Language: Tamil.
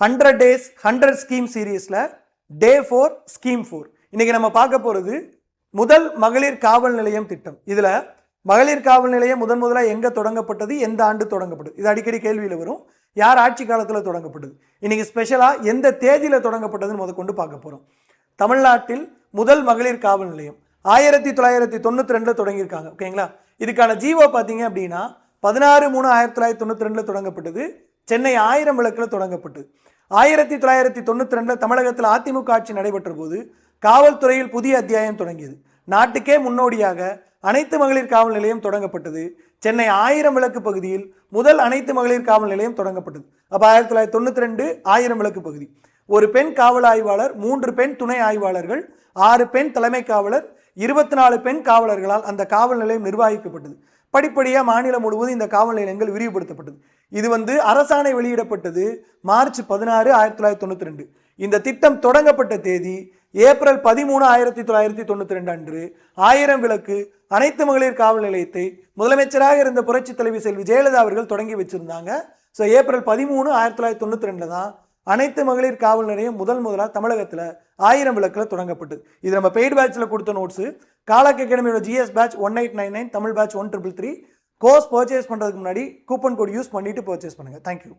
ஹண்ட்ரட் டேஸ் ஹண்ட்ரட் ஸ்கீம் சீரீஸில் டே ஃபோர் ஸ்கீம் ஃபோர் இன்றைக்கி நம்ம பார்க்க போகிறது முதல் மகளிர் காவல் நிலையம் திட்டம். இதில் மகளிர் காவல் நிலையம் முதன் முதலாக எங்கே தொடங்கப்பட்டது? எந்த ஆண்டு தொடங்கப்பட்டது? இது அடிக்கடி கேள்வியில் வரும். யார் ஆட்சி காலத்தில் தொடங்கப்பட்டது? இன்றைக்கி ஸ்பெஷலாக எந்த தேதியில் தொடங்கப்பட்டதுன்னு முதற்கொண்டு கொண்டு பார்க்க போகிறோம் தமிழ்நாட்டில் முதல் மகளிர் காவல் நிலையம். ஆயிரத்தி தொள்ளாயிரத்தி தொண்ணூற்றி ரெண்டில் தொடங்கியிருக்காங்க. ஓகேங்களா? இதுக்கான ஜீவோ பார்த்தீங்க அப்படின்னா பதினாறு மூணு ஆயிரத்தி தொள்ளாயிரத்தி தொண்ணூற்றி ரெண்டில் தொடங்கப்பட்டது. சென்னை ஆயிரம் விளக்கில் தொடங்கப்பட்டு. ஆயிரத்தி தொள்ளாயிரத்தி தொண்ணூற்றி ரெண்டில் தமிழகத்தில் அதிமுக ஆட்சி நடைபெற்ற போது காவல்துறையில் புதிய அத்தியாயம் தொடங்கியது. நாட்டுக்கே முன்னோடியாக அனைத்து மகளிர் காவல் நிலையம் தொடங்கப்பட்டது. சென்னை ஆயிரம் விளக்கு பகுதியில் முதல் அனைத்து மகளிர் காவல் நிலையம் தொடங்கப்பட்டது. அப்போ ஆயிரத்தி தொள்ளாயிரத்தி தொண்ணூற்றி ரெண்டு ஆயிரம் விளக்கு பகுதி. ஒரு பெண் காவல் ஆய்வாளர் மூன்று பெண் துணை ஆய்வாளர்கள் ஆறு பெண் தலைமை காவலர் இருபத்தி நாலு பெண் காவலர்களால் அந்த காவல் நிலையம் நிர்வகிக்கப்பட்டது. படிப்படியாக மாநிலம் முழுவதும் இந்த காவல் நிலையங்கள் விரிவுபடுத்தப்பட்டது. இது வந்து அரசாணை வெளியிடப்பட்டது மார்ச் பதினாறு ஆயிரத்தி தொள்ளாயிரத்தி தொண்ணூற்றி ரெண்டு. இந்த திட்டம் தொடங்கப்பட்ட தேதி ஏப்ரல் பதிமூணு ஆயிரத்தி தொள்ளாயிரத்தி தொண்ணூற்றி ரெண்டு அன்று ஆயிரம் விளக்கு அனைத்து மகளிர் காவல் நிலையத்தை முதலமைச்சராக இருந்த புரட்சி தலைவி செல்வி ஜெயலலிதா அவர்கள் தொடங்கி வச்சிருந்தாங்க. ஸோ ஏப்ரல் பதிமூணு ஆயிரத்தி தொள்ளாயிரத்தி தொண்ணூற்றி ரெண்டில் தான் அனைத்து மகளிர் காவல் நிலையம் முதல் முதலாக தமிழகத்தில் ஆயிரம் விளக்கில் தொடங்கப்பட்டது. இது நம்ம பெய்டு பேட்சில் கொடுத்த நோட்ஸு காலக் அகாடமியோட GS batch one eight nine nine Tamil batch one triple three course purchase பண்ணுறதுக்கு முன்னாடி கூப்பன் கோட் யூஸ் பண்ணிட்டு பர்ச்சேஸ் பண்ணுங்கள் தேங்க்யூ